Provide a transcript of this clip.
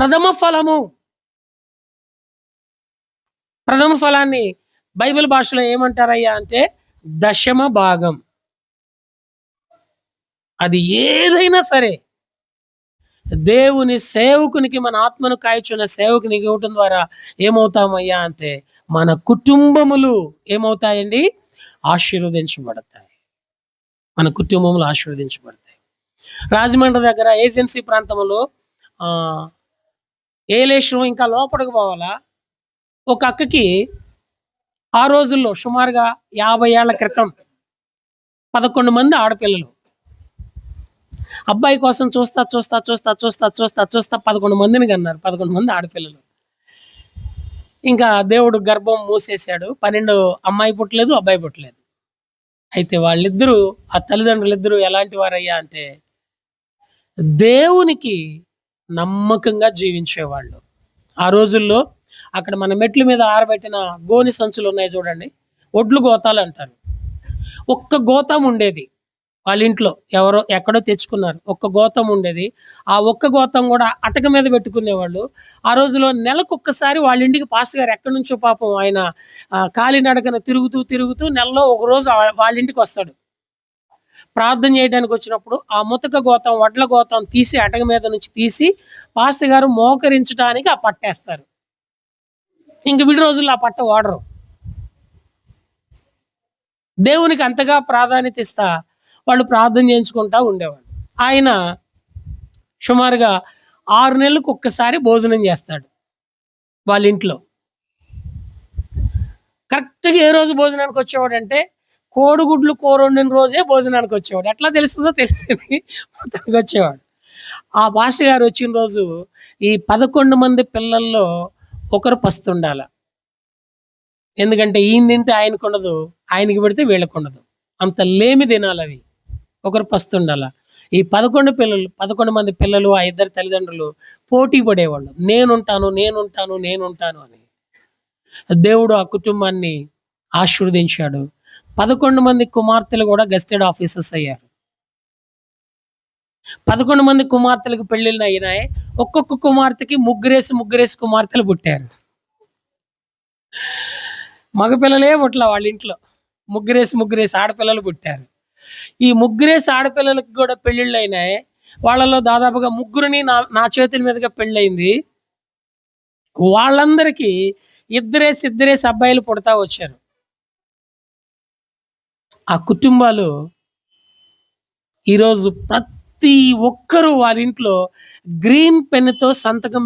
ప్రథమ ఫలము. ప్రథమ ఫలాన్ని బైబిల్ భాషలో ఏమంటారయ్యా అంటే దశమ భాగం. అది ఏదైనా సరే దేవుని సేవకునికి మన ఆత్మను కాయచున్న సేవకునికి ఇవ్వటం ద్వారా ఏమవుతామయ్యా అంటే మన కుటుంబములు ఏమవుతాయండి? ఆశీర్వదించబడతాయి. మన కుటుంబములు ఆశీర్వదించబడతాయి. రాజమండ్రి దగ్గర ఏజెన్సీ ప్రాంతంలో ఆ, ఏలేశ్వరం ఇంకా లోపలికి పోవాలా? ఒక అక్కకి ఆ రోజుల్లో సుమారుగా యాభై ఏళ్ళ క్రితం పదకొండు మంది ఆడపిల్లలు. అబ్బాయి కోసం చూస్తా చూస్తా చూస్తా చూస్తా చూస్తా చూస్తా పదకొండు మందిని కన్నారు. పదకొండు మంది ఆడపిల్లలు. ఇంకా దేవుడు గర్భం మూసేశాడు. పన్నెండు అమ్మాయి పుట్టలేదు అబ్బాయి పుట్టలేదు. అయితే వాళ్ళిద్దరూ ఆ తల్లిదండ్రులిద్దరూ ఎలాంటి వారయ్యా అంటే దేవునికి నమ్మకంగా జీవించేవాళ్ళు. ఆ రోజుల్లో అక్కడ మన మెట్ల మీద ఆరబెట్టిన గోని సంచులు ఉన్నాయి చూడండి. ఒడ్లు గోతాలు అంటారు. ఒక్క గోతం ఉండేది వాళ్ళ ఇంట్లో. ఎవరో ఎక్కడో తెచ్చుకున్నారు. ఒక్క గోతం ఉండేది. ఆ ఒక్క గోతం కూడా అటక మీద పెట్టుకునేవాళ్ళు. ఆ రోజులో నెలకు ఒక్కసారి వాళ్ళ ఇంటికి పాస్ గారు ఎక్కడి నుంచో పాపం ఆయన కాలినడకన తిరుగుతూ తిరుగుతూ నెలలో ఒక రోజు వాళ్ళ ఇంటికి వస్తాడు. ప్రార్థన చేయడానికి వచ్చినప్పుడు ఆ ముతక గోతం వడ్ల గోతం తీసి అటక మీద నుంచి తీసి పాస్టర్ గారు మోకరించడానికి ఆ పట్టేస్తారు ఇంక విడి రోజుల్లో ఆ పట్ట వాడరు. దేవునికి అంతగా ప్రాధాన్యత ఇస్తా వాళ్ళు ప్రార్థన చేయించుకుంటా ఉండేవాళ్ళు. ఆయన సుమారుగా ఆరు నెలలకు ఒక్కసారి భోజనం చేస్తాడు వాళ్ళ ఇంట్లో. కరెక్ట్గా ఏ రోజు భోజనానికి వచ్చేవాడంటే కోడిగుడ్లు కూర వండిన రోజే భోజనానికి వచ్చేవాడు. ఎట్లా తెలుస్తుందో తెలిసింది. మొత్తానికి వచ్చేవాడు. ఆ భాష గారు వచ్చిన రోజు ఈ పదకొండు మంది పిల్లల్లో ఒకరు పస్తుండాల. ఎందుకంటే ఈయన తింటే ఆయనకు ఉండదు ఆయనకి పెడితే వీళ్ళకు ఉండదు. అంత లేమి దినాలు అవి. ఒకరు పస్తుండాల. ఈ పదకొండు పిల్లలు పదకొండు మంది పిల్లలు ఆ ఇద్దరు తల్లిదండ్రులు పోటీ పడేవాళ్ళు. నేనుంటాను నేనుంటాను నేనుంటాను అని. దేవుడు ఆ కుటుంబాన్ని ఆశీర్వదించాడు. పదకొండు మంది కుమార్తెలు కూడా గెస్టెడ్ ఆఫీసర్స్ అయ్యారు. పదకొండు మంది కుమార్తెలకు పెళ్ళిళ్ళు అయినాయి. ఒక్కొక్క కుమార్తెకి ముగ్గురేసి ముగ్గురేసి కుమార్తెలు పుట్టారు. మగపిల్లలే పుట్ల వాళ్ళ ఇంట్లో. ముగ్గురేసి ముగ్గురేసి ఆడపిల్లలు పుట్టారు. ఈ ముగ్గురేసి ఆడపిల్లలకు కూడా పెళ్ళిళ్ళు అయినాయి. వాళ్ళలో దాదాపుగా ముగ్గురిని నా నా చేతుల మీదుగా పెళ్ళయింది. వాళ్ళందరికీ ఇద్దరేసి ఇద్దరేసి అబ్బాయిలు పుడతా వచ్చారు. ఆ కుటుంబాలు ఈరోజు ప్రతి ఒక్కరూ వారి ఇంట్లో గ్రీన్ పెన్తో సంతకం